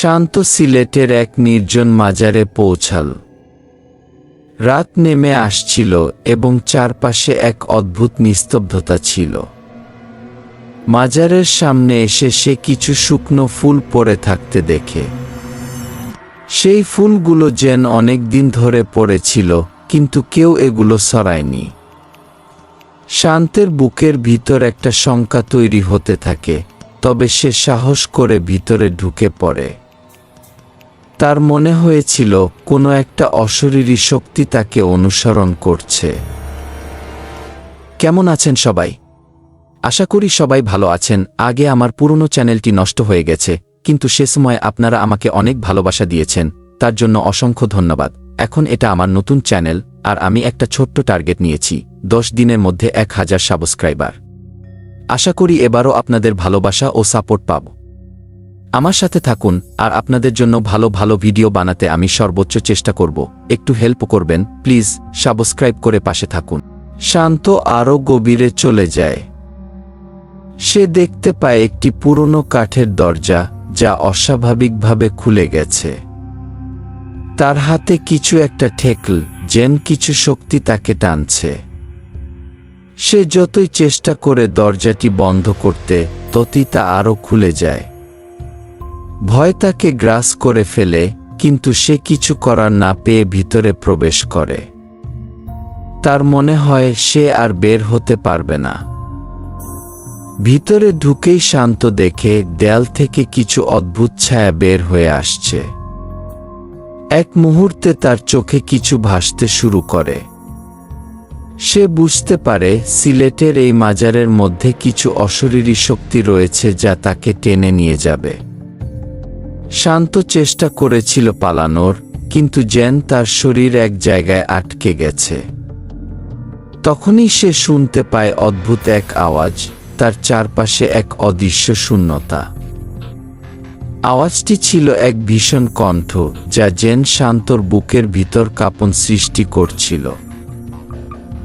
শান্ত সিলেটের এক নির্জন মাজারে পৌঁছাল। রাত নেমে আসছিল এবং চারপাশে এক অদ্ভুত নিস্তব্ধতা ছিল। মাজারের সামনে এসে সে কিছু শুকনো ফুল পড়ে থাকতে দেখে। সেই ফুলগুলো যেন অনেক দিন ধরে পড়েছিল, কিন্তু কেউ এগুলো সরায়নি। শান্তের বুকের ভিতর একটা শঙ্কা তৈরি হতে থাকে, তবে সে সাহস করে ভিতরে ঢুকে পড়ে। তার মনে হয়েছিল, কোনো একটা অশরীরী শক্তি তাকে অনুসরণ করছে। কেমন আছেন সবাই? আশা করি সবাই ভালো আছেন। আগে আমার পুরনো চ্যানেলটি নষ্ট হয়ে গেছে, কিন্তু সে সময় আপনারা আমাকে অনেক ভালোবাসা দিয়েছেন, তার জন্য অসংখ্য ধন্যবাদ। এখন এটা আমার নতুন চ্যানেল, আর আমি একটা ছোট্ট টার্গেট নিয়েছি, দশ দিনের মধ্যে এক হাজার সাবস্ক্রাইবার। আশা করি এবারও আপনাদের ভালোবাসা ও সাপোর্ট পাব। আমার সাথে থাকুন, আর আপনাদের জন্য ভালো ভালো ভিডিও বানাতে আমি সর্বোচ্চ চেষ্টা করব। একটু হেল্প করবেন প্লিজ সাবস্ক্রাইব করে পাশে থাকুন। শান্ত আরও গভীরে চলে যায়। সে দেখতে পায় একটি পুরনো কাঠের দরজা, যা অস্বাভাবিকভাবে খুলে গেছে। তার হাতে কিছু একটা ঠেকল, যেন কিছু শক্তি তাকে টানছে। সে যতই চেষ্টা করে দরজাটি বন্ধ করতে, ততই তা আরও খুলে যায়। ভয় তাকে গ্রাস করে ফেলে, কিন্তু সে কিছু করার না পেয়ে ভিতরে প্রবেশ করে। তার মনে হয় সে আর বের হতে পারবে না। ভিতরে ঢুকেই শান্ত দেখে দেয়াল থেকে কিছু অদ্ভুত ছায়া বের হয়ে আসছে। এক মুহূর্তে তার চোখে কিছু ভাসতে শুরু করে। সে বুঝতে পারে সিলেটের এই মাজারের মধ্যে কিছু অশরীরী শক্তি রয়েছে যা তাকে টেনে নিয়ে যাবে। শান্ত চেষ্টা করেছিল পালানোর, কিন্তু জেন তার শরীর এক জায়গায় আটকে গেছে। তখনই সে শুনতে পায় অদ্ভুত এক আওয়াজ, তার চারপাশে এক অদৃশ্য শূন্যতা। আওয়াজটি ছিল এক ভীষণ কণ্ঠ, যা জেন শান্তর বুকের ভিতর কাঁপন সৃষ্টি করছিল।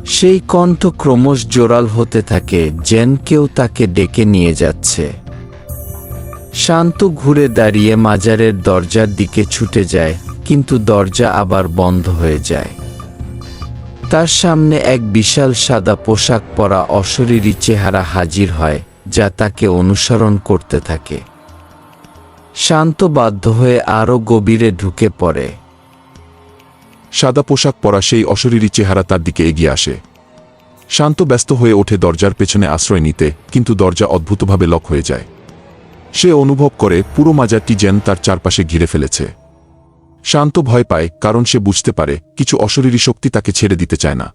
সেই কণ্ঠ ক্রমশ জোরাল হতে থাকে, জেন কেউ তাকে ডেকে নিয়ে যাচ্ছে। শান্ত ঘুরে দাঁড়িয়ে মাজারের দরজার দিকে ছুটে যায়, কিন্তু দরজা আবার বন্ধ হয়ে যায়। তার সামনে এক বিশাল সাদা পোশাক পরা অশরীরী চেহারা হাজির হয়, যা তাকে অনুসরণ করতে থাকে। শান্ত বাধ্য হয়ে আরও গভীরে ঢুকে পড়ে। সাদা পোশাক পরা সেই অশরীরী চেহারা তার দিকে এগিয়ে আসে। শান্ত ব্যস্ত হয়ে ওঠে দরজার পেছনে আশ্রয় নিতে, কিন্তু দরজা অদ্ভুতভাবে লক হয়ে যায়। সে অনুভব করে পুরো মাজারটি যেন তার চারপাশে ঘিরে ফেলেছে। শান্ত ভয় পায়, কারণ সে বুঝতে পারে কিছু অশরীরী শক্তি তাকে ছেড়ে দিতে চায় না।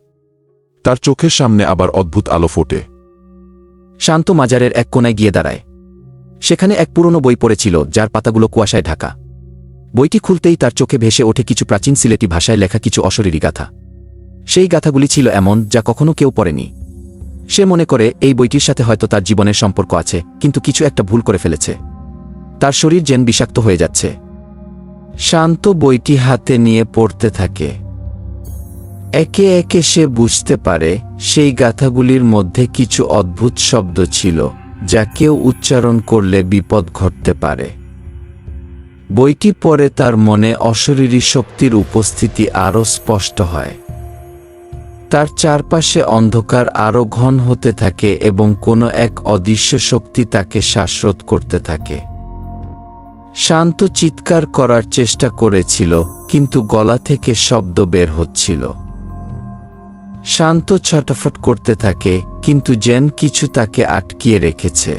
তার চোখের সামনে আবার অদ্ভুত আলো ফোটে। শান্ত মাজারের এক কোনায় গিয়ে দাঁড়ায়। সেখানে এক পুরনো বই পড়েছিল, যার পাতাগুলো কুয়াশায় ঢাকা। বইটি খুলতেই তার চোখে ভেসে ওঠে কিছু প্রাচীন সিলেটি ভাষায় লেখা কিছু অশরীরী গাথা। সেই গাথাগুলি ছিল এমন যা কখনো কেউ পড়েনি। সে মনে করে, এই বইটির সাথে হয়তো তার জীবনের সম্পর্ক আছে, কিন্তু কিছু একটা ভুল করে ফেলেছে। তার শরীর যেন বিষাক্ত হয়ে যাচ্ছে। শান্ত বইটি হাতে নিয়ে পড়তে থাকে। একে একে সে বুঝতে পারে, সেই গাথাগুলির মধ্যে কিছু অদ্ভুত শব্দ ছিল, যা কেউ উচ্চারণ করলে বিপদ ঘটতে পারে। বইটি পড়ে তার মনে অশরীরী শক্তির উপস্থিতি আরও স্পষ্ট হয়। তার চারপাশে অন্ধকার আরও ঘন হতে থাকে এবং কোনো এক অদৃশ্য শক্তি তাকে শ্বাসরোধ করতে থাকে। শান্ত চিৎকার করার চেষ্টা করেছিল, কিন্তু গলা থেকে শব্দ বের হচ্ছিল। শান্ত ছটাফট করতে থাকে, কিন্তু জেন কিছু তাকে আটকিয়ে রেখেছে।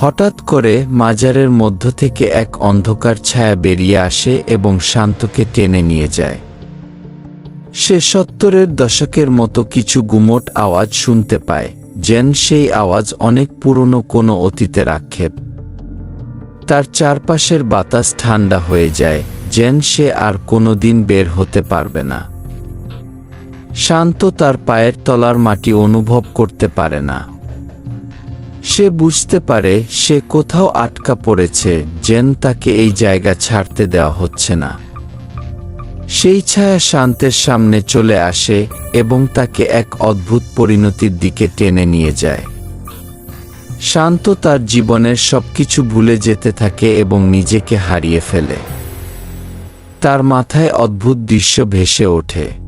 হঠাৎ করে মাজারের মধ্য থেকে এক অন্ধকার ছায়া বেরিয়ে আসে এবং শান্তকে টেনে নিয়ে যায়। সে সত্তরের দশকের মতো কিছু গুমট আওয়াজ শুনতে পায়, যেন সেই আওয়াজ অনেক পুরনো কোনো অতীতের আক্ষেপ তার চারপাশের বাতাস ঠান্ডা হয়ে যায়, যেন সে আর কোনো দিন বের হতে পারবে না। শান্ত তার পায়ের তলার মাটি অনুভব করতে পারে না। সে বুঝতে পারে সে কোথাও আটকা পড়েছে, যেন তাকে এই জায়গা ছাড়তে দেওয়া হচ্ছে না। সেই ছায়া শান্তের সামনে চলে আসে এবং তাকে এক অদ্ভুত পরিণতির দিকে টেনে নিয়ে যায়। শান্ত তার জীবনের সবকিছু ভুলে যেতে থাকে এবং নিজেকে হারিয়ে ফেলে। তার মাথায় অদ্ভুত দৃশ্য ভেসে ওঠে।